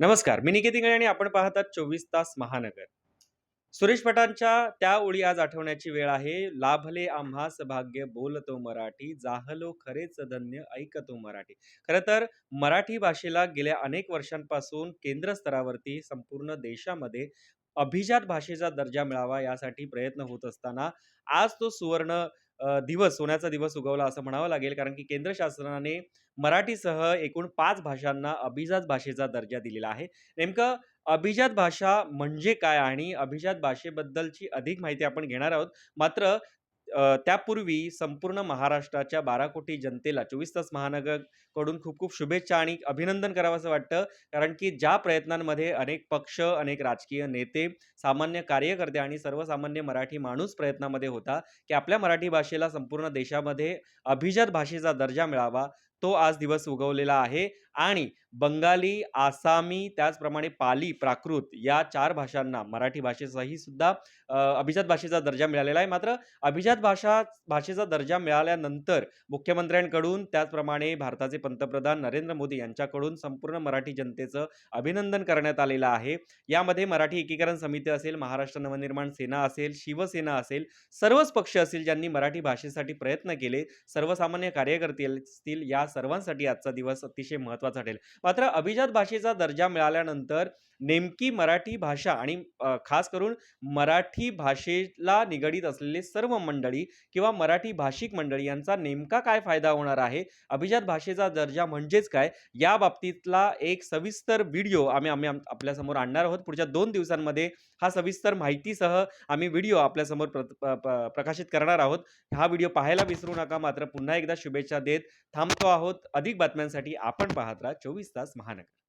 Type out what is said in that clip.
नमस्कार मी निकेत आणि आपण पाहतात चोवीस तास महानगर. सुरेश भटांच्या त्या ओळी आज आठवण्याची वेळ आहे. लाभले आम्हास भाग्य बोलतो मराठी जाहलो खरेच धन्य ऐकतो मराठी. खरं तर मराठी भाषेला गेल्या अनेक वर्षांपासून केंद्र स्तरावरती संपूर्ण देशामध्ये अभिजात भाषेचा दर्जा मिळावा यासाठी प्रयत्न होत असताना आज तो सुवर्ण दिवस सोन्याचा दिवस उगवला असं म्हणावं लागेल. कारण की केंद्र शासनाने मराठीसह एकूण पाच भाषांना अभिजात भाषेचा दर्जा दिलेला आहे. नेमकं अभिजात भाषा म्हणजे काय? आणि अभिजात भाषेबद्दलची अधिक माहिती आपण घेणार आहोत. मात्र अ, त्यापूर्वी संपूर्ण महाराष्ट्राच्या बारा कोटी जनतेला चोवीस तास महानगरकडून खूप खूप शुभेच्छा आणि अभिनंदन करावंसं वाटतं. कारण की ज्या प्रयत्नांमध्ये अनेक पक्ष अनेक राजकीय नेते सामान्य कार्यकर्ते आणि सर्वसामान्य मराठी माणूस प्रयत्नामध्ये होता की आपल्या मराठी भाषेला संपूर्ण देशामध्ये अभिजात भाषेचा दर्जा मिळावा. तो आज दिवस उगवलेला आहे आणि बंगाली, आसामी, त्याचप्रमाणे पाली, प्राकृत या चार भाषांना मराठी भाषेचाही सुद्धा अभिजात भाषेचा दर्जा मिळालेला आहे. मात्र अभिजात भाषा भाषेचा दर्जा मिळाल्यानंतर मुख्यमंत्र्यांकडून त्याचप्रमाणे भारताचे पंतप्रधान नरेंद्र मोदी यांच्याकडून संपूर्ण मराठी जनतेचं अभिनंदन करण्यात आलेलं आहे. यामध्ये मराठी एकीकरण समिती असेल, महाराष्ट्र नवनिर्माण सेना असेल, शिवसेना असेल, सर्वच पक्ष असतील ज्यांनी मराठी भाषेसाठी प्रयत्न केले, सर्वसामान्य कार्यकर्ते असतील, या सर्वांसाठी आजचा दिवस अतिशय महत्त्वाचा ठरेल. मात्र अभिजात भाषेचा दर्जा मिळाल्यानंतर नेमकी मराठी भाषा आणि खास करून मराठी भाषेला निगडीत असलेले सर्व मंडळी किंवा मराठी भाषिक मंडळी यांचा नेमका काय फायदा होणार आहे? अभिजात भाषेचा दर्जा म्हणजेच काय? या बाबतीतला एक सविस्तर व्हिडिओ आम्ही आम्ही आपल्यासमोर आणणार आहोत. पुढच्या दोन दिवसांमध्ये हा सविस्तर माहितीसह आम्ही व्हिडिओ आपल्यासमोर प्र प प्रकाशित करणार आहोत. हा व्हिडिओ पाहायला विसरू नका. मात्र पुन्हा एकदा शुभेच्छा देत थांबतो आहोत. आहोत अधिक बातम्यांसाठी आपण पाहत राहा 24 तास महानगर.